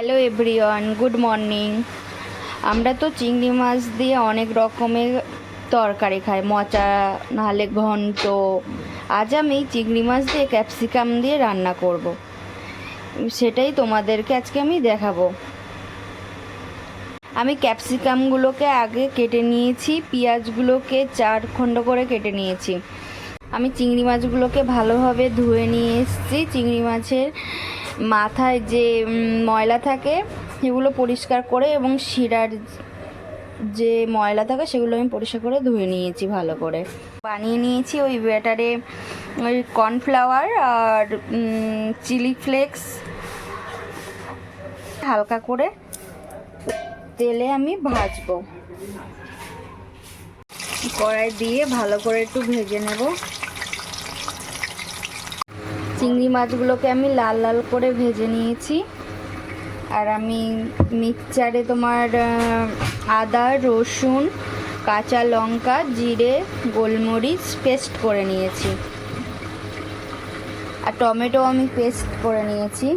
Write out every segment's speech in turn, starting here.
Hello everyone good morning আমরা তো চিংড়ি মাছ দিয়ে অনেক রকমের তরকারি খাই, মোচা, নাহলে ঘন্ট। আজ আমি চিংড়ি মাছ দিয়ে ক্যাপসিকাম দিয়ে রান্না করব। সেটাই তোমাদেরকে আজকে আমি দেখাবো। আমি ক্যাপসিকামগুলোকে আগে কেটে নিয়েছি, পেঁয়াজগুলোকে চার খণ্ড করে কেটে নিয়েছি। আমি চিংড়ি মাছগুলোকে ভালোভাবে ধুয়ে নিয়ে এসেছি। চিংড়ি মাছের মাথায় যে ময়লা থাকে, সেগুলো পরিষ্কার করে এবং শিরার যে ময়লা থাকে, সেগুলো আমি পরিষ্কার করে ধুয়ে নিয়েছি ভালো করে। বানিয়ে নিয়েছি ওই ব্যাটারে ওই কর্নফ্লাওয়ার আর চিলি ফ্লেক্স। হালকা করে তেলে আমি ভাজবো। কড়াই দিয়ে ভালো করে একটু ভেজে নেব। চিংড়ি মাছগুলোকে আমি লাল লাল করে ভেজে নিয়েছি। আর আমি মিক্সচারে তোমার আদা, রসুন, কাঁচা লঙ্কা, জিরে, গোলমরিচ পেস্ট করে নিয়েছি। আর টমেটো আমি পেস্ট করে নিয়েছি।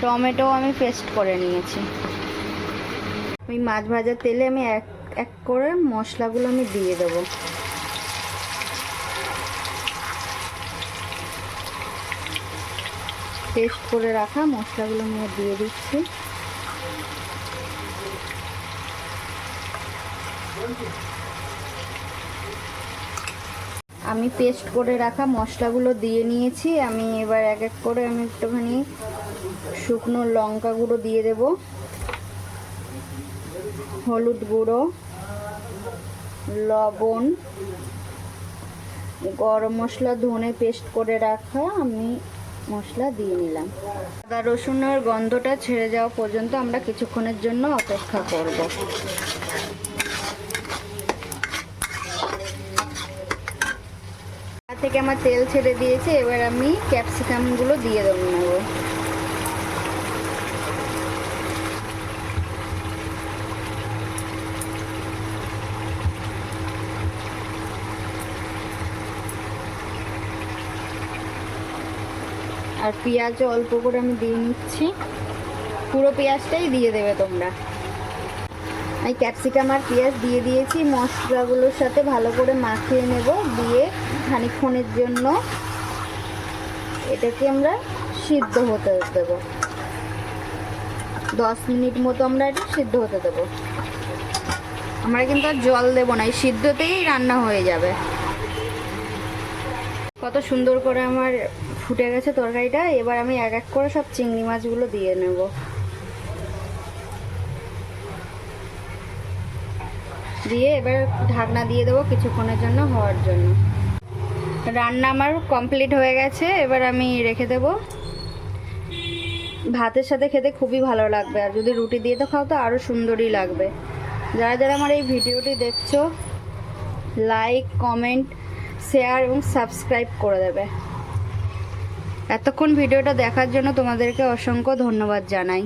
টমেটো আমি পেস্ট করে নিয়েছি। ওই মাছ ভাজার তেলে আমি এক এক করে মশলাগুলো আমি দিয়ে দেবো। পেস্ট করে রাখা মশলাগুলো আমি দিয়ে দিচ্ছি। আমি পেস্ট করে রাখা মশলাগুলো দিয়ে নিয়েছি। আমি এবার এক এক করে আমি একটুখানি শুকনো লঙ্কা গুঁড়ো দিয়ে দেব। হলুদ গুঁড়ো, লবণ, গরম মশলা, ধনে পেস্ট করে রাখা। আমি মশলা দিয়ে নিলাম। আদা, রসুনের গন্ধটা ছেড়ে যাওয়া পর্যন্ত আমরা কিছুক্ষণের জন্য অপেক্ষা করব। থেকে আমার তেল ছেড়ে দিয়েছে, এবার আমি ক্যাপসিকামগুলো দিয়ে দেবো। নেব আর পেঁয়াজও অল্প করে আমি দিয়ে নিচ্ছি। পুরো পেঁয়াজটাই দিয়ে দেবে তোমরা। আমি ক্যাপসিকাম আর পেঁয়াজ দিয়ে দিয়েছি, মশলাগুলোর সাথে ভালো করে মাখিয়ে নেব, দিয়ে খানিকক্ষণের জন্য এটাকে আমরা সিদ্ধ হতে দেবো। দশ মিনিট মতো আমরা এটা সিদ্ধ হতে দেবো। আমরা কিন্তু আর জল দেবো না, এই সিদ্ধতেই রান্না হয়ে যাবে। কত সুন্দর করে আমার ফুটে গেছে তরকারিটা, এবার আমি এক এক করে সব চিংড়ি মাছগুলো দিয়ে নেব। দিয়ে এবার ঢাকনা দিয়ে দেবো কিছুক্ষণের জন্য হওয়ার জন্য। রান্না আমার কমপ্লিট হয়ে গেছে, এবার আমি রেখে দেব। ভাতের সাথে খেতে খুবই ভালো লাগবে, আর যদি রুটি দিয়ে তো খাও তো আরও সুন্দরই লাগবে। যারা যারা আমার এই ভিডিওটি দেখছ লাইক কমেন্ট শেয়ার এবং সাবস্ক্রাইব করে দেবে। এতক্ষণ ভিডিওটা দেখার জন্য তোমাদেরকে অসংখ্য ধন্যবাদ জানাই।